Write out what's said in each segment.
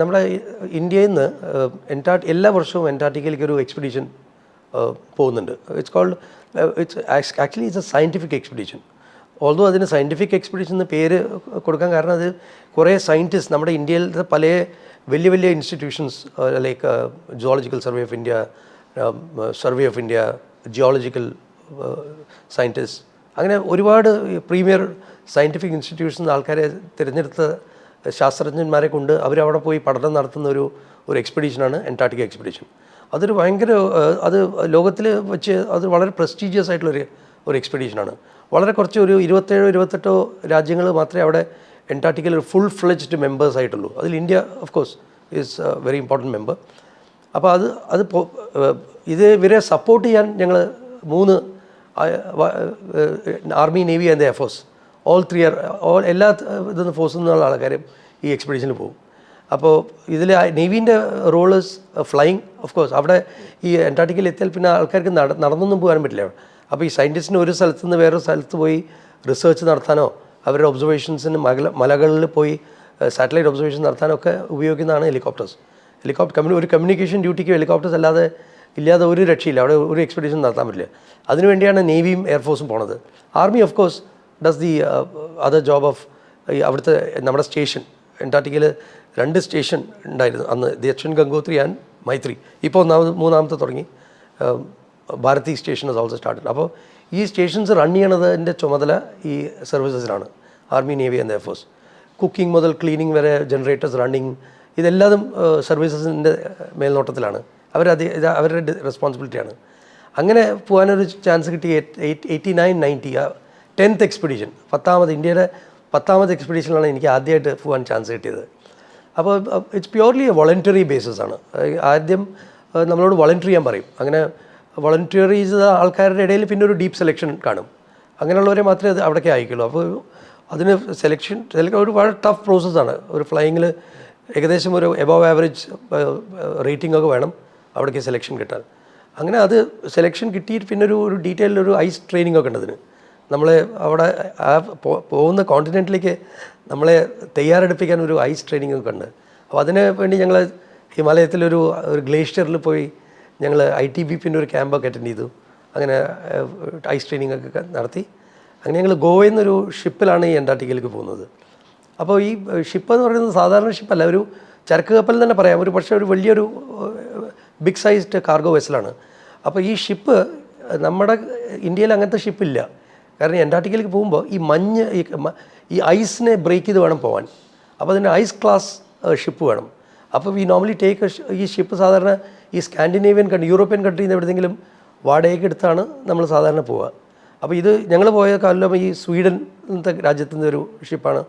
നമ്മുടെ ഇന്ത്യയിൽ നിന്ന് എന്റാ എല്ലാ വർഷവും എന്റാർട്ടിക്കയിലേക്ക് ഒരു എക്സ്പെഡീഷൻ പോകുന്നുണ്ട്. It's cold it's actually it's a scientific expedition although അതിന് സയന്റിഫിക് എക്സ്പെഡീഷൻ എന്ന് പേര് കൊടുക്കാൻ കാരണം അത് കുറേ സയന്റിസ്റ്റ് നമ്മുടെ ഇന്ത്യയിലത്തെ പല വലിയ വലിയ institutions like Geological Survey of India Survey of India geological scientist അങ്ങനെ ഒരുപാട് പ്രീമിയർ സയന്റിഫിക് ഇൻസ്റ്റിറ്റ്യൂഷൻസ് ആൾക്കാരെ തിരഞ്ഞെടുത്ത ശാസ്ത്രജ്ഞന്മാരെ കൊണ്ട് അവരവിടെ പോയി പഠനം നടത്തുന്ന ഒരു ഒരു എക്സ്പെഡീഷനാണ് അന്റാർട്ടിക്ക എക്സ്പെഡീഷൻ അതൊരു ഭയങ്കര അത് ലോകത്തിൽ വെച്ച് അത് വളരെ പ്രസ്റ്റീജിയസ് ആയിട്ടുള്ളൊരു ഒരു ഒരു എക്സ്പെഡീഷനാണ് വളരെ കുറച്ച് ഒരു ഇരുപത്തേഴോ ഇരുപത്തെട്ടോ രാജ്യങ്ങൾ മാത്രമേ അവിടെ അന്റാർട്ടിക്കയിൽ ഒരു ഫുൾ ഫ്ലെജ്ഡ് മെമ്പേഴ്സ് ആയിട്ടുള്ളൂ. അതിൽ India of course is very important member അപ്പോൾ അത് അത് ഇത് ഇവരെ സപ്പോർട്ട് ചെയ്യാൻ ഞങ്ങൾ മൂന്ന് army navy and air force all three are all എല്ലാ ഇതൊന്നും ഫോഴ്സിൽ നിന്നുള്ള ആൾക്കാരും ഈ എക്സ്പെഡീഷനിൽ പോകും. അപ്പോൾ ഇതിൽ നേവീന്റെ റോൾ ഫ്ലൈയിങ് ഓഫ് കോഴ്സ് അവിടെ ഈ അന്റാർട്ടിക്കയിൽ എത്തിയാൽ പിന്നെ ആൾക്കാർക്ക് നട നടന്നൊന്നും പോകാൻ പറ്റില്ല അപ്പോൾ ഈ സയന്റിസ്റ്റിന് ഒരു സ്ഥലത്ത് നിന്ന് വേറൊരു സ്ഥലത്ത് പോയി റിസർച്ച് നടത്താനോ അവരുടെ ഒബ്സർവേഷൻസിന് മല മലകളിൽ പോയി സാറ്റലൈറ്റ് ഒബ്സർവേഷൻ നടത്താനോ ഒക്കെ ഉപയോഗിക്കുന്നതാണ് ഹെലികോപ്റ്റേഴ്സ് ഹെലികോപ്റ്റർ കമ്മ്യൂ ഒരു കമ്മ്യൂണിക്കേഷൻ ഡ്യൂട്ടിക്ക് ഹെലികോപ്റ്റേഴ്സ് അല്ലാതെ ഇല്ലാതെ ഒരു രക്ഷയില്ല. അവിടെ ഒരു എക്സ്പെഡീഷൻ നടത്താൻ പറ്റില്ല. അതിനുവേണ്ടിയാണ് നേവിയും എയർഫോഴ്സും പോണത്. Army of course does the other job of അവിടുത്തെ നമ്മുടെ സ്റ്റേഷൻ അന്റാർട്ടിക്കയിൽ രണ്ട് സ്റ്റേഷൻ ഉണ്ടായിരുന്നു. അന്ന് ദക്ഷിൺ ഗംഗോത്രി ആൻഡ് മൈത്രി. ഇപ്പോൾ ഒന്നാമത് മൂന്നാമത്തെ തുടങ്ങി. Bharati station is also started അപ്പോൾ ഈ സ്റ്റേഷൻസ് റൺ ചെയ്യണതിന്റെ ചുമതല ഈ സർവീസസിനാണ് army navy and air force cooking മുതൽ ക്ലീനിങ് വരെ ജനറേറ്റേഴ്സ് റണ്ണിങ് ഇതെല്ലാതും സർവീസസിന്റെ മേൽനോട്ടത്തിലാണ്. അവരത് ഇത് അവരുടെ റെസ്പോൺസിബിലിറ്റിയാണ് അങ്ങനെ പോകാനൊരു ചാൻസ് കിട്ടി. Eighty nine ninety tenth expedition പത്താമത് ഇന്ത്യയുടെ പത്താമത് എക്സ്പെഡീഷനിലാണ് എനിക്ക് ആദ്യമായിട്ട് പോകാൻ ചാൻസ് കിട്ടിയത്. അപ്പോൾ it's purely a voluntary basis ആണ്. ആദ്യം നമ്മളോട് വളണ്ടറി ചെയ്യാൻ പറയും. അങ്ങനെ വളണ്ടറി ചെയ്ത ആൾക്കാരുടെ ഇടയിൽ പിന്നെ ഒരു ഡീപ്പ് സെലക്ഷൻ കാണും. അങ്ങനെയുള്ളവരെ മാത്രമേ അത് അവിടേക്ക് അയക്കുള്ളൂ. അപ്പോൾ അതിന് സെലക്ഷൻ സെലക്ഷൻ ഒരു വളരെ ടഫ് പ്രോസസ്സാണ് ഒരു ഫ്ലൈയിങ്ങിൽ ഏകദേശം ഒരു എബവ് ആവറേജ് റേറ്റിംഗ് ഒക്കെ വേണം അവിടേക്ക് സെലക്ഷൻ കിട്ടാൻ. അങ്ങനെ അത് സെലക്ഷൻ കിട്ടിയിട്ട് പിന്നെ ഒരു ഒരു ഡീറ്റെയിൽ ഒരു ഐസ് ട്രെയിനിങ് ഒക്കെ ഉണ്ട് അതിന്. നമ്മളെ അവിടെ ആ പോകുന്ന കോണ്ടിനെന്റിലേക്ക് നമ്മളെ തയ്യാറെടുപ്പിക്കാൻ ഒരു ഐസ് ട്രെയിനിങ് ഒക്കെ ഉണ്ട് അപ്പോൾ അതിന് വേണ്ടി ഞങ്ങൾ ഹിമാലയത്തിലൊരു ഒരു ഗ്ലേഷ്യറിൽ പോയി ഞങ്ങൾ ഐ ടി ബി പിന്റെ ഒരു ക്യാമ്പൊക്കെ അറ്റൻഡ് ചെയ്തു. അങ്ങനെ ഐസ് ട്രെയിനിങ് ഒക്കെ നടത്തി. അങ്ങനെ ഞങ്ങൾ ഗോവയിൽ നിന്നൊരു ഷിപ്പിലാണ് ഈ അന്റാർട്ടിക്കയിലേക്ക് പോകുന്നത്. അപ്പോൾ ഈ ഷിപ്പ് എന്ന് പറയുന്നത് സാധാരണ ഷിപ്പല്ല ഒരു ചരക്ക് കപ്പൽ തന്നെ പറയാം. ഒരു പക്ഷേ ഒരു വലിയൊരു ബിഗ് സൈസ്ഡ് കാർഗോ വെസലാണ് അപ്പോൾ ഈ ഷിപ്പ് നമ്മുടെ ഇന്ത്യയിൽ അങ്ങനത്തെ ഷിപ്പില്ല കാരണം അന്റാർട്ടിക്കയിലേക്ക് പോകുമ്പോൾ ഈ മഞ്ഞ് ഈ ഐസിനെ ബ്രേക്ക് ചെയ്ത് വേണം പോകാൻ അപ്പോൾ അതിന് ഐസ് ക്ലാസ് ഷിപ്പ് വേണം. അപ്പോൾ ഈ നോർമലി ടേക്ക് ഈ ഷിപ്പ് സാധാരണ ഈ സ്കാൻഡിനേവിയൻ കൺട്രി യൂറോപ്യൻ കൺട്രിയിൽ നിന്ന് എവിടെയെങ്കിലും വാടകയ്ക്ക് എടുത്താണ് നമ്മൾ സാധാരണ പോവുക. അപ്പോൾ ഇത് ഞങ്ങൾ പോയ കാലം ഈ സ്വീഡൻ എന്നത്തെ രാജ്യത്തു നിന്ന് ഒരു ഷിപ്പാണ്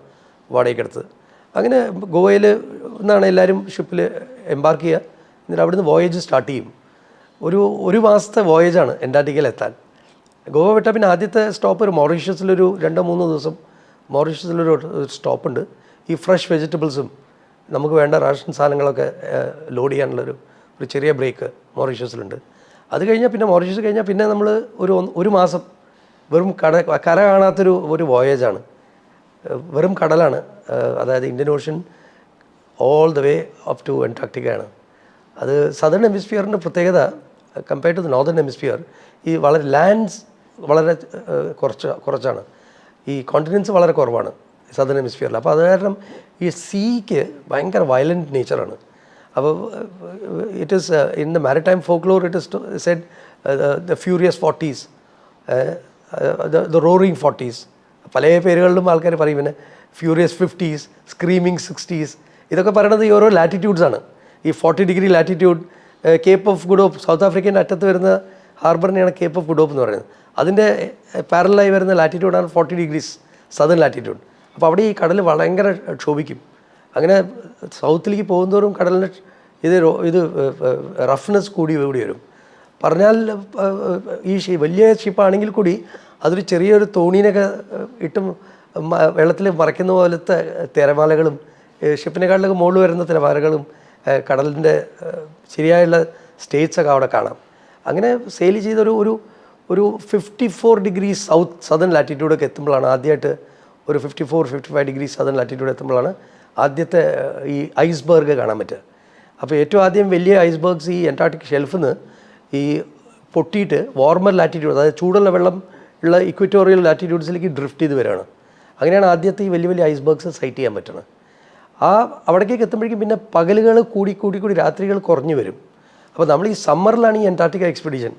വാടകയ്ക്ക് എടുത്തത്. അങ്ങനെ ഗോവയിൽ നിന്നാണ് എല്ലാവരും ഷിപ്പിൽ എംബാർക്ക് ചെയ്യുക. എന്നിട്ട് അവിടുന്ന് വോയേജ് സ്റ്റാർട്ട് ചെയ്യും. ഒരു ഒരു മാസത്തെ വോയേജാണ് അന്റാർട്ടിക്കയിൽ എത്താൻ ഗോവ വിട്ട പിന്നെ ആദ്യത്തെ സ്റ്റോപ്പ് ഒരു മൊറീഷ്യസിലൊരു രണ്ടോ മൂന്നോ ദിവസം മൊറീഷ്യസിലൊരു സ്റ്റോപ്പുണ്ട്. ഈ ഫ്രഷ് വെജിറ്റബിൾസും നമുക്ക് വേണ്ട റേഷൻ സാധനങ്ങളൊക്കെ ലോഡ് ചെയ്യാനുള്ളൊരു ഒരു ചെറിയ ബ്രേക്ക് മൊറീഷ്യസിലുണ്ട്. അത് കഴിഞ്ഞാൽ പിന്നെ മൊറീഷ്യസ് കഴിഞ്ഞാൽ പിന്നെ നമ്മൾ ഒരു ഒരു മാസം വെറും കട കര കാണാത്തൊരു ഒരു വോയേജാണ്. വെറും കടലാണ്. അതായത് Indian Ocean all the way up to അന്റാർട്ടിക്കയാണ്. അത് സദേൺ ഹെമിസ്ഫിയറിന്റെ പ്രത്യേകത compared to the northern hemisphere ഈ വളരെ ലാൻഡ്സ് വളരെ കുറച്ച് കുറച്ചാണ്. ഈ കോണ്ടിനൻസ് വളരെ കുറവാണ് സദർ ഹെമിസ്ഫിയറിൽ അപ്പോൾ അത് കാരണം ഈ സീക്ക് ഭയങ്കര വയലന്റ് നേച്ചറാണ് അപ്പോൾ it is in the maritime folklore it is said the furious forties the roaring forties പല പേരുകളിലും ആൾക്കാർ പറയും പിന്നെ ഫ്യൂരിയസ് ഫിഫ്റ്റീസ് സ്ക്രീമിങ് സിക്സ്റ്റീസ് ഇതൊക്കെ പറയുന്നത് ഈ ഓരോ ലാറ്റിറ്റ്യൂഡ്സാണ് ഈ forty degree latitude Cape of Good Hope South ആഫ്രിക്കന്റെ അറ്റത്ത് വരുന്ന ഹാർബറിനെയാണ് കേപ്പ് ഓഫ് ഗുഡ് ഓഫ് എന്ന് പറയുന്നത്. അതിന്റെ പാരലായി വരുന്ന ലാറ്റിറ്റ്യൂഡാണ് ഫോർട്ടി ഡിഗ്രീസ് സദൺ ലാറ്റിറ്റ്യൂഡ് അപ്പോൾ അവിടെ ഈ കടൽ ഭയങ്കര ക്ഷോഭിക്കും. അങ്ങനെ സൗത്തിലേക്ക് പോകുന്നതോറും കടലിന് ഇത് ഇത് റഫ്നെസ് കൂടി കൂടി വരും. പറഞ്ഞാൽ ഈ വലിയ ഷിപ്പാണെങ്കിൽ കൂടി അതൊരു ചെറിയൊരു തോണീനൊക്കെ ഇട്ടും വെള്ളത്തിൽ മറയ്ക്കുന്ന പോലത്തെ തിരമാലകളും ഷിപ്പിനെക്കാളിലൊക്കെ മുകളിൽ വരുന്ന തിരമാലകളും കടലിന്റെ ശരിയായുള്ള സ്റ്റേറ്റ്സൊക്കെ അവിടെ കാണാം. അങ്ങനെ സെയിൽ ചെയ്തൊരു ഒരു ഒരു fifty four degree south southern ലാറ്റിറ്റ്യൂഡൊക്കെ എത്തുമ്പോഴാണ് ആദ്യമായിട്ട് ഒരു fifty four fifty five degree southern latitude എത്തുമ്പോഴാണ് ആദ്യത്തെ ഈ ഐസ്ബർഗ് കാണാൻ പറ്റുക. അപ്പോൾ ഏറ്റവും ആദ്യം വലിയ ഐസ്ബർഗ്സ് ഈ അന്റാർട്ടിക് ഷെൽഫിൽ നിന്ന് ഈ പൊട്ടിയിട്ട് വാർമർ ലാറ്റിറ്റ്യൂഡ് അതായത് ചൂടുള്ള വെള്ളം ഉള്ള ഇക്വറ്റോറിയൽ ലാറ്റിറ്റ്യൂഡ്സിലേക്ക് ഡ്രിഫ്റ്റ് ചെയ്ത് വരികയാണ്. അങ്ങനെയാണ് ആദ്യത്തെ ഈ വലിയ വലിയ ഐസ്ബർഗ്സ് സൈറ്റ് ചെയ്യാൻ പറ്റുന്നത്. ആ അവിടേക്കൊക്കെ എത്തുമ്പോഴേക്കും പിന്നെ പകലുകൾ കൂടി കൂടി കൂടി രാത്രികൾ കുറഞ്ഞു വരും. അപ്പോൾ നമ്മൾ ഈ സമ്മറിലാണ് ഈ അന്റാർട്ടിക്ക എക്സ്പെഡീഷൻ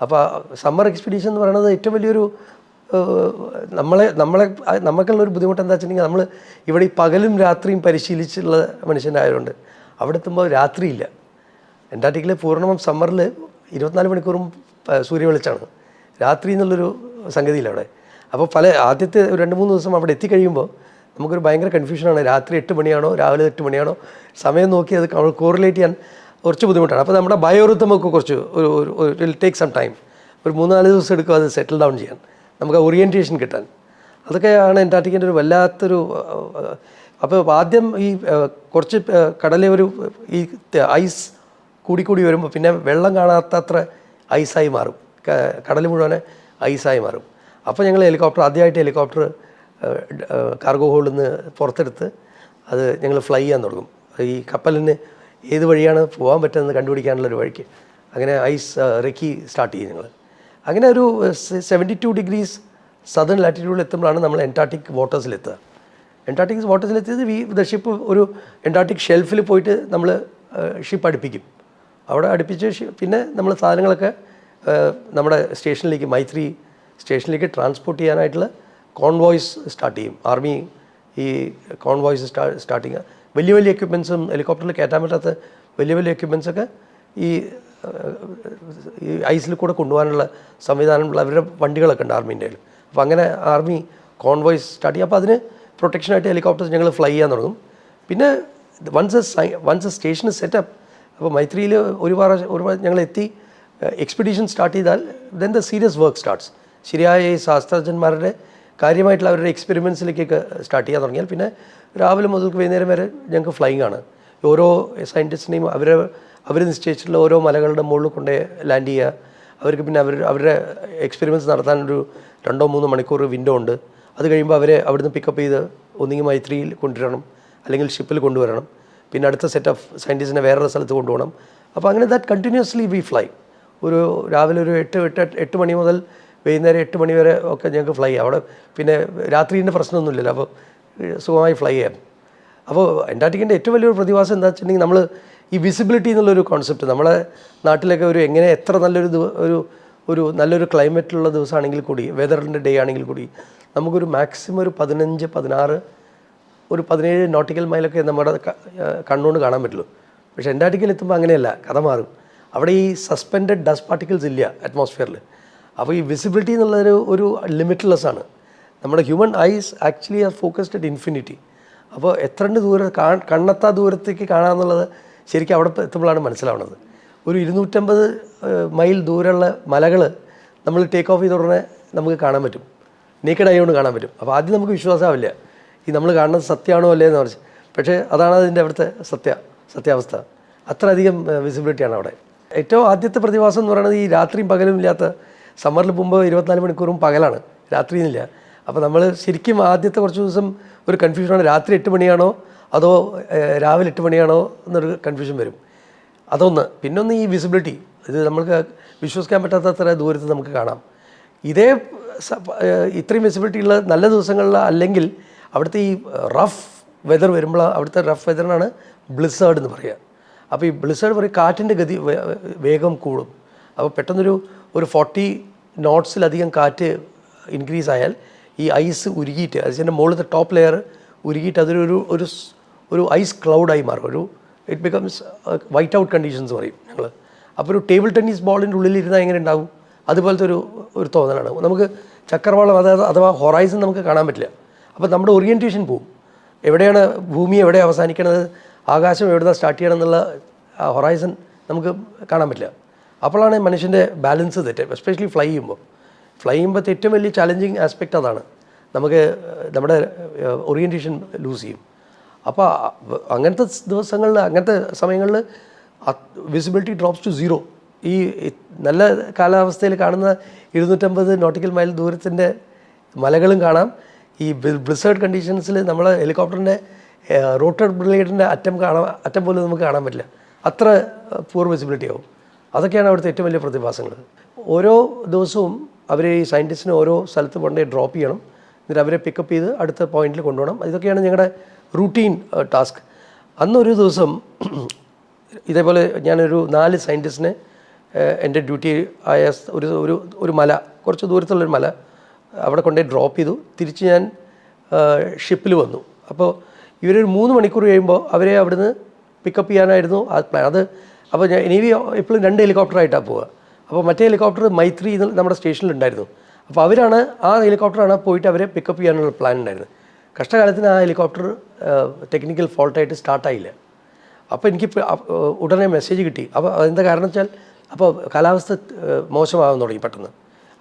അപ്പോൾ സമ്മർ എക്സ്പെഡീഷൻ എന്ന് പറയുന്നത് ഏറ്റവും വലിയൊരു നമ്മളെ നമ്മളെ നമുക്കുള്ള ഒരു ബുദ്ധിമുട്ട് എന്താ വെച്ചിട്ടുണ്ടെങ്കിൽ നമ്മൾ ഇവിടെ ഈ പകലും രാത്രിയും പരിശീലിച്ചുള്ള മനുഷ്യനായതുകൊണ്ട് അവിടെ എത്തുമ്പോൾ രാത്രിയില്ല. അന്റാർട്ടിക്കിലെ പൂർണമായും സമ്മറിൽ ഇരുപത്തിനാല് മണിക്കൂറും സൂര്യ സൂര്യവെളിച്ചാണ് രാത്രി എന്നുള്ളൊരു സംഗതിയില്ല അവിടെ. അപ്പോൾ പല ആദ്യത്തെ രണ്ട് മൂന്ന് ദിവസം അവിടെ എത്തിക്കഴിയുമ്പോൾ നമുക്കൊരു ഭയങ്കര കൺഫ്യൂഷനാണ് രാത്രി എട്ട് മണിയാണോ രാവിലെ എട്ട് മണിയാണോ? സമയം നോക്കി അത് കോറിലേറ്റ് ചെയ്യാൻ കുറച്ച് ബുദ്ധിമുട്ടാണ്. അപ്പോൾ നമ്മുടെ ബയോറിത്തമൊക്കെ കുറച്ച് ഒരു ഒരു ടേക്ക് സം ടൈം ഒരു മൂന്നാൽ ദിവസം എടുക്കും അത് സെറ്റിൽ ഡൗൺ ചെയ്യാൻ. നമുക്ക് ഓറിയന്റേഷൻ കിട്ടാൻ. അതൊക്കെയാണ് അന്റാർട്ടിക്കിന്റെ ഒരു വല്ലാത്തൊരു അപ്പോൾ ആദ്യം ഈ കുറച്ച് കടലിൽ ഒരു ഈ ഐസ് കൂടിക്കൂടി വരുമ്പോൾ പിന്നെ വെള്ളം കാണാത്തത്ര ഐസായി മാറും. കടൽ മുഴുവൻ ഐസായി മാറും. അപ്പോൾ ഞങ്ങൾ ഹെലികോപ്റ്റർ ആദ്യമായിട്ട് ഹെലികോപ്റ്റർ കാർഗോ ഹോളിൽ നിന്ന് പുറത്തെടുത്ത് അത് ഞങ്ങൾ ഫ്ലൈ ചെയ്യാൻ തുടങ്ങും. ഈ കപ്പലിന് ഏത് വഴിയാണ് പോകാൻ പറ്റുന്നത് കണ്ടുപിടിക്കാനുള്ള ഒരു വഴിക്ക്. അങ്ങനെ ഐസ് റെക്കി സ്റ്റാർട്ട് ചെയ്യും ഞങ്ങൾ അങ്ങനെ ഒരു സെവന്റി ടു ഡിഗ്രീസ് സദേൺ ലാറ്റിറ്റ്യൂഡിൽ എത്തുമ്പോഴാണ് നമ്മൾ എന്റാർട്ടിക് വാട്ടേഴ്സിലെത്തുക എന്റാർട്ടിക് വാട്ടേഴ്സിലെത്തിയത് വി ദ ഷിപ്പ് ഒരു എന്റാർട്ടിക് ഷെൽഫിൽ പോയിട്ട് നമ്മൾ ഷിപ്പ് അടുപ്പിക്കും. അവിടെ അടുപ്പിച്ച് പിന്നെ നമ്മൾ സാധനങ്ങളൊക്കെ നമ്മുടെ സ്റ്റേഷനിലേക്ക് മൈത്രി സ്റ്റേഷനിലേക്ക് ട്രാൻസ്പോർട്ട് ചെയ്യാനായിട്ടുള്ള കോൺവോയ്സ് സ്റ്റാർട്ട് ചെയ്യും. ആർമി ഈ കോൺവോയ്സ് സ്റ്റാ സ്റ്റാർട്ടിങ് വലിയ വലിയ എക്യുപ്മെൻസും ഹെലികോപ്റ്ററിൽ കയറ്റാൻ പറ്റാത്ത വലിയ വലിയ എക്യുപ്മെൻസൊക്കെ ഈ ഈ ഐസിൽ കൂടെ കൊണ്ടുപോകാനുള്ള സംവിധാനമുള്ള അവരുടെ വണ്ടികളൊക്കെ ഉണ്ട് ആർമീന്റെ അപ്പോൾ അങ്ങനെ ആർമി കോൺവോയ്സ് സ്റ്റാർട്ട് ചെയ്യും അപ്പോൾ അതിന് പ്രൊട്ടക്ഷനായിട്ട് ഹെലികോപ്റ്റേഴ്സ് ഞങ്ങൾ ഫ്ലൈ ചെയ്യാൻ തുടങ്ങും. പിന്നെ വൺസ് വൺസ് സ്റ്റേഷൻ സെറ്റപ്പ് അപ്പോൾ മൈത്രിയിൽ ഒരു പ്രാവശ്യം ഒരു പ്രാവശ്യം ഞങ്ങൾ എത്തി എക്സ്പെഡീഷൻ സ്റ്റാർട്ട് ചെയ്താൽ then the serious work starts ശരിയായ ഈ ശാസ്ത്രജ്ഞന്മാരുടെ കാര്യമായിട്ടുള്ള അവരുടെ എക്സ്പെരിമെൻസിലേക്കൊക്കെ സ്റ്റാർട്ട് ചെയ്യാൻ തുടങ്ങിയാൽ പിന്നെ രാവിലെ മുതൽ വൈകുന്നേരം വരെ ഞങ്ങൾക്ക് ഫ്ലൈയിങ് ആണ്. ഓരോ സയന്റിസ്റ്റിനെയും അവർ അവർ നിശ്ചയിച്ചിട്ടുള്ള ഓരോ മലകളുടെ മുകളിൽ കൊണ്ടേ ലാൻഡ് ചെയ്യുക. അവർക്ക് പിന്നെ അവർ അവരുടെ എക്സ്പെരിമെൻസ് നടത്താൻ ഒരു രണ്ടോ മൂന്നോ മണിക്കൂർ വിൻഡോ ഉണ്ട്. അത് കഴിയുമ്പോൾ അവരെ അവിടുന്ന് പിക്കപ്പ് ചെയ്ത് ഒന്നുകിൽ മൈത്രിയിൽ കൊണ്ടുവരണം അല്ലെങ്കിൽ ഷിപ്പിൽ കൊണ്ടുവരണം. പിന്നെ അടുത്ത സെറ്റ് ഓഫ് സയന്റിസ്റ്റിനെ വേറൊരു സ്ഥലത്ത് കൊണ്ടുപോകണം. അപ്പോൾ അങ്ങനെ ദാറ്റ് കണ്ടിന്യൂസ്ലി വി ഫ്ലൈ ഒരു രാവിലെ ഒരു എട്ട് എട്ട് എട്ട് മണി മുതൽ വൈകുന്നേരം എട്ട് മണി വരെ ഒക്കെ ഞങ്ങൾക്ക് ഫ്ലൈ ചെയ്യാം. അവിടെ പിന്നെ രാത്രിന്റെ പ്രശ്നമൊന്നുമില്ലല്ലോ. അപ്പോൾ സുഖമായി ഫ്ലൈ ചെയ്യാം. അപ്പോൾ അന്റാർട്ടിക്കിന്റെ ഏറ്റവും വലിയൊരു പ്രതിഭാസം എന്താ വെച്ചിട്ടുണ്ടെങ്കിൽ നമ്മൾ ഈ വിസിബിലിറ്റി എന്നുള്ളൊരു കോൺസെപ്റ്റ് നമ്മളെ നാട്ടിലൊക്കെ ഒരു എങ്ങനെ എത്ര നല്ലൊരു ഒരു ഒരു നല്ലൊരു ക്ലൈമറ്റുള്ള ദിവസമാണെങ്കിൽ കൂടി വെതറിന്റെ ഡേ ആണെങ്കിൽ കൂടി നമുക്കൊരു മാക്സിമം ഒരു പതിനഞ്ച് പതിനാറ് ഒരു പതിനേഴ് നോട്ടിക്കൽ മൈലൊക്കെ നമ്മുടെ കണ്ണുകൊണ്ട് കാണാൻ പറ്റുള്ളൂ. പക്ഷേ എന്റെ അന്റാർട്ടിക്കയിൽ എത്തുമ്പോൾ അങ്ങനെയല്ല. കഥ മാറും. അവിടെ ഈ സസ്പെൻഡഡ് ഡസ്റ്റ് പാർട്ടിക്കിൾസ് ഇല്ല അറ്റ്മോസ്ഫിയറിൽ അപ്പോൾ ഈ വിസിബിലിറ്റി എന്നുള്ളൊരു ഒരു ലിമിറ്റ്ലെസ് ആണ്. നമ്മുടെ human eyes actually are focused at infinity അപ്പോൾ എത്ര ദൂരം കാ കണ്ണത്താ ദൂരത്തേക്ക് കാണാമെന്നുള്ളത് ശരിക്കും അവിടെ എത്തുമ്പോഴാണ് മനസ്സിലാവുന്നത്. ഒരു ഇരുന്നൂറ്റമ്പത് മൈൽ ദൂരമുള്ള മലകൾ നമ്മൾ ടേക്ക് ഓഫ് ചെയ്ത ഉടനെ നമുക്ക് കാണാൻ പറ്റും. നീക്കഡ് ആയതുകൊണ്ട് കാണാൻ പറ്റും. അപ്പോൾ ആദ്യം നമുക്ക് വിശ്വാസമാവില്ല. ഈ നമ്മൾ കാണുന്നത് സത്യമാണോ അല്ലേ എന്ന് പറഞ്ഞു. പക്ഷേ അതാണ് അതിന്റെ അവിടുത്തെ സത്യ സത്യാവസ്ഥ. അത്രയധികം വിസിബിലിറ്റിയാണ് അവിടെ. ഏറ്റവും ആദ്യത്തെ പ്രതിഭാസം എന്ന് പറയുന്നത് ഈ രാത്രിയും പകലും ഇല്ലാത്ത സമ്മറിൽ പോകുമ്പോൾ ഇരുപത്തിനാല് മണിക്കൂറും പകലാണ്. രാത്രിയിലില്ല. അപ്പോൾ നമ്മൾ ശരിക്കും ആദ്യത്തെ കുറച്ച് ദിവസം ഒരു കൺഫ്യൂഷനാണ് രാത്രി എട്ട് മണിയാണോ? അതോ രാവിലെ എട്ട് മണിയാണോ? എന്നൊരു കൺഫ്യൂഷൻ വരും. അതൊന്ന്. പിന്നൊന്ന് ഈ വിസിബിലിറ്റി ഇത് നമ്മൾക്ക് വിശ്വസിക്കാൻ പറ്റാത്തത്ര ദൂരത്ത് നമുക്ക് കാണാം. ഇതേ ഇത്രയും വിസിബിലിറ്റി ഉള്ള നല്ല ദിവസങ്ങളിൽ അല്ലെങ്കിൽ അവിടുത്തെ ഈ റഫ് വെതർ വരുമ്പോൾ അവിടുത്തെ റഫ് വെതറിനാണ് ബ്ലിസേർഡ് എന്ന് പറയുക അപ്പോൾ ഈ ബ്ലിസേർഡ് പറയും കാറ്റിന്റെ ഗതി വേഗം കൂടും. അപ്പോൾ പെട്ടെന്നൊരു ഒരു ഫോർട്ടി നോട്ട്സിലധികം കാറ്റ് ഇൻക്രീസ് ആയാൽ ഈ ഐസ് ഉരുകിയിട്ട് അതിന്റെ മുകളിലത്തെ ടോപ്പ് ലെയർ ഉരുകിയിട്ട് അതൊരു ഒരു ഒരു ഐസ് ക്ലൗഡായി മാറും. ഒരു it becomes white out conditions പറയും ഞങ്ങൾ അപ്പോൾ ഒരു ടേബിൾ ടെന്നീസ് ബോളിന്റെ ഉള്ളിൽ ഇരുന്നാൽ എങ്ങനെ ഉണ്ടാവും? അതുപോലത്തെ ഒരു ഒരു തോന്നലാണ്. നമുക്ക് ചക്രവാളം അതായത് അഥവാ ഹൊറൈസൺ നമുക്ക് കാണാൻ പറ്റില്ല. അപ്പോൾ നമ്മുടെ ഓറിയന്റേഷൻ പോവും. എവിടെയാണ് ഭൂമി എവിടെ അവസാനിക്കണത്? ആകാശം എവിടെ സ്റ്റാർട്ട് ചെയ്യണം എന്നുള്ള ഹൊറൈസൺ നമുക്ക് കാണാൻ പറ്റില്ല. അപ്പോഴാണ് മനുഷ്യന്റെ ബാലൻസ് തെറ്റ്. എസ്പെഷ്യലി ഫ്ലൈ ചെയ്യുമ്പോൾ. ഫ്ലൈ ചെയ്യുമ്പോൾ ഏറ്റവും വലിയ ചാലഞ്ചിങ് ആസ്പെക്റ്റ് അതാണ്. നമുക്ക് നമ്മുടെ ഓറിയന്റേഷൻ ലൂസ് ചെയ്യും. അപ്പോൾ അങ്ങനത്തെ ദിവസങ്ങളിൽ അങ്ങനത്തെ സമയങ്ങളിൽ വിസിബിലിറ്റി ഡ്രോപ്സ് ടു സീറോ ഈ നല്ല കാലാവസ്ഥയിൽ കാണുന്ന ഇരുന്നൂറ്റമ്പത് നോട്ടിക്കൽ മൈൽ ദൂരത്തിന്റെ മലകളും കാണാം. ഈ ബ്ലിസേർഡ് കണ്ടീഷൻസിൽ നമ്മൾ ഹെലികോപ്റ്ററിന്റെ റോട്ടർ ബ്ലേഡിന്റെ അറ്റം കാണാൻ അറ്റം പോലും നമുക്ക് കാണാൻ പറ്റില്ല. അത്ര പൂർ വിസിബിലിറ്റി ആവും. അതൊക്കെയാണ് അവിടുത്തെ ഏറ്റവും വലിയ പ്രതിഭാസങ്ങൾ. ഓരോ ദിവസവും അവർ ഈ സയന്റിസ്റ്റിനെ ഓരോ സ്ഥലത്ത് കൊണ്ടുപോയി ഡ്രോപ്പ് ചെയ്യണം. എന്നിട്ട് അവരെ പിക്കപ്പ് ചെയ്ത് അടുത്ത പോയിന്റിൽ കൊണ്ടുപോകണം. ഇതൊക്കെയാണ് ഞങ്ങളുടെ റൂട്ടീൻ ടാസ്ക് അന്നൊരു ദിവസം ഇതേപോലെ ഞാനൊരു നാല് സയന്റിസ്റ്റിനെ എന്റെ ഡ്യൂട്ടി ആയ ഒരു ഒരു ഒരു മല കുറച്ച് ദൂരത്തുള്ളൊരു മല അവിടെ കൊണ്ടുപോയി ഡ്രോപ്പ് ചെയ്തു. തിരിച്ച് ഞാൻ ഷിപ്പിൽ വന്നു. അപ്പോൾ ഇവരൊരു മൂന്ന് മണിക്കൂർ കഴിയുമ്പോൾ അവരെ അവിടുന്ന് പിക്കപ്പ് ചെയ്യാനായിരുന്നു ആ പ്ലാൻ അത് അപ്പോൾ ഞാൻ ഇനി എപ്പോഴും രണ്ട് ഹെലികോപ്റ്ററായിട്ടാണ് പോവുക. അപ്പോൾ മറ്റേ ഹെലികോപ്റ്റർ മൈത്രി നമ്മുടെ സ്റ്റേഷനിലുണ്ടായിരുന്നു. അപ്പോൾ അവരാണ് ആ ഹെലികോപ്റ്ററാണ് പോയിട്ട് അവരെ പിക്കപ്പ് ചെയ്യാനുള്ള പ്ലാൻ ഉണ്ടായിരുന്നത്. കഷ്ടകാലത്തിന് ആ ഹെലികോപ്റ്റർ ടെക്നിക്കൽ ഫോൾട്ടായിട്ട് സ്റ്റാർട്ടായില്ല അപ്പോൾ എനിക്ക് ഉടനെ മെസ്സേജ് കിട്ടി. അപ്പോൾ അതെന്താ കാരണം വെച്ചാൽ അപ്പോൾ കാലാവസ്ഥ മോശമാകാൻ തുടങ്ങി പെട്ടെന്ന്.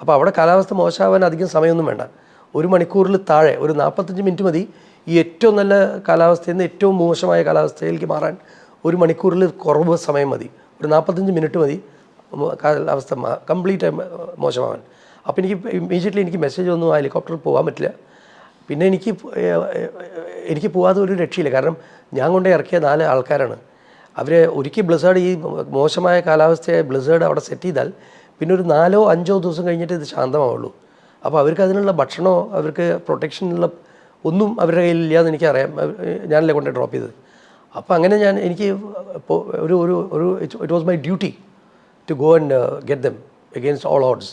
അപ്പോൾ അവിടെ കാലാവസ്ഥ മോശമാവാൻ അധികം സമയമൊന്നും വേണ്ട. ഒരു മണിക്കൂറിൽ താഴെ ഒരു നാൽപ്പത്തഞ്ച് മിനിറ്റ് മതി. ഈ ഏറ്റവും നല്ല കാലാവസ്ഥയിൽ നിന്ന് ഏറ്റവും മോശമായ കാലാവസ്ഥയിലേക്ക് മാറാൻ ഒരു മണിക്കൂറിൽ കുറവ് സമയം മതി. ഒരു നാൽപ്പത്തഞ്ച് മിനിറ്റ് മതി. കാലാവസ്ഥ കംപ്ലീറ്റ് മോശമാവാൻ. അപ്പോൾ എനിക്ക് ഇമ്മീഡിയറ്റ്ലി എനിക്ക് മെസ്സേജ് ഒന്നും ആ ഹെലികോപ്റ്ററിൽ പോകാൻ പറ്റില്ല. പിന്നെ എനിക്ക് എനിക്ക് പോകാതെ ഒരു രക്ഷയില്ല. കാരണം ഞാൻ കൊണ്ട് ഇറക്കിയ നാല് ആൾക്കാരാണ്. അവരെ ഒരിക്കൽ ബ്ലിസേർഡ് ഈ മോശമായ കാലാവസ്ഥയെ ബ്ലിസേർഡ് അവിടെ സെറ്റ് ചെയ്താൽ പിന്നെ ഒരു നാലോ അഞ്ചോ ദിവസം കഴിഞ്ഞിട്ട് ഇത് ശാന്തമാവുള്ളൂ. അപ്പോൾ അവർക്ക് അതിനുള്ള ഭക്ഷണമോ അവർക്ക് പ്രൊട്ടക്ഷനുള്ള ഒന്നും അവരുടെ കയ്യിലില്ല എന്ന് എനിക്കറിയാം ഞാനല്ലേ കൊണ്ട് ഡ്രോപ്പ് ചെയ്തത്? അപ്പോൾ അങ്ങനെ ഞാൻ എനിക്ക് ഒരു ഒരു ഒരു it was my duty to go and get them against all odds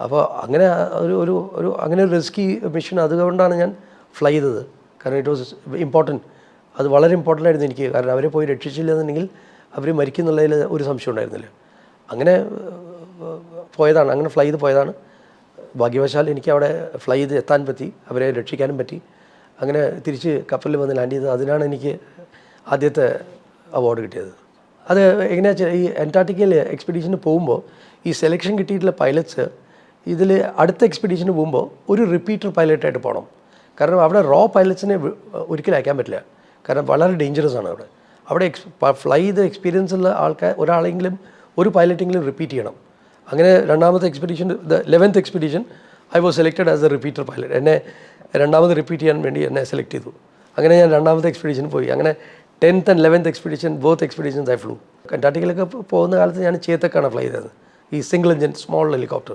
അപ്പോൾ അങ്ങനെ ഒരു ഒരു ഒരു അങ്ങനെ ഒരു റിസ്കി മിഷൻ അതുകൊണ്ടാണ് ഞാൻ ഫ്ലൈ ചെയ്തത്. കാരണം ഇറ്റ് വാസ് ഇമ്പോർട്ടന്റ് അത് വളരെ ഇമ്പോർട്ടന്റ് ആയിരുന്നു എനിക്ക്. കാരണം അവരെ പോയി രക്ഷിച്ചില്ല എന്നുണ്ടെങ്കിൽ അവർ മരിക്കുന്നുള്ളതിൽ ഒരു സംശയം ഉണ്ടായിരുന്നില്ല. അങ്ങനെ പോയതാണ്. അങ്ങനെ ഫ്ലൈ ചെയ്ത് പോയതാണ്. ഭാഗ്യവശാൽ എനിക്ക് അവിടെ ഫ്ലൈ ചെയ്ത് എത്താൻ പറ്റി. അവരെ രക്ഷിക്കാനും പറ്റി. അങ്ങനെ തിരിച്ച് കപ്പലിൽ വന്ന് ലാൻഡ് ചെയ്തത് അതിനാണ് എനിക്ക് ആദ്യത്തെ അവാർഡ് കിട്ടിയത്. അത് എങ്ങനെയാ ഈ അന്റാർട്ടിക്കയിൽ എക്സ്പെഡീഷന് പോകുമ്പോൾ ഈ സെലക്ഷൻ കിട്ടിയിട്ടുള്ള പൈലറ്റ്സ് ഇതിൽ അടുത്ത എക്സ്പെഡീഷന് പോകുമ്പോൾ ഒരു റിപ്പീറ്റർ പൈലറ്റായിട്ട് പോകണം കാരണം അവിടെ റോ പൈലറ്റ്സിനെ ഒരിക്കലും അയക്കാൻ പറ്റില്ല. കാരണം വളരെ ഡേഞ്ചറസ് ആണ് അവിടെ. അവിടെ എക്സ് ഫ്ലൈ ചെയ്ത എക്സ്പീരിയൻസ് ഉള്ള ആൾക്കാർ ഒരാളെങ്കിലും ഒരു പൈലറ്റെങ്കിലും റിപ്പീറ്റ് ചെയ്യണം. അങ്ങനെ രണ്ടാമത്തെ expedition the eleventh expedition I was selected as a repeater pilot എന്നെ രണ്ടാമത് റിപ്പീറ്റ് ചെയ്യാൻ വേണ്ടി എന്നെ സെലക്ട് ചെയ്തു. അങ്ങനെ ഞാൻ രണ്ടാമത്തെ എക്സ്പെഡീഷൻ പോയി. അങ്ങനെ tenth and eleventh expedition both expeditions I flew കണ്ടാട്ടിക്കലൊക്കെ പോകുന്ന കാലത്ത് ഞാൻ ചേത്തക്കാണ് ഫ്ലൈ ചെയ്തത്. ഈ സിംഗിൾ എഞ്ചിൻ സ്മോൾ ഹെലികോപ്റ്റർ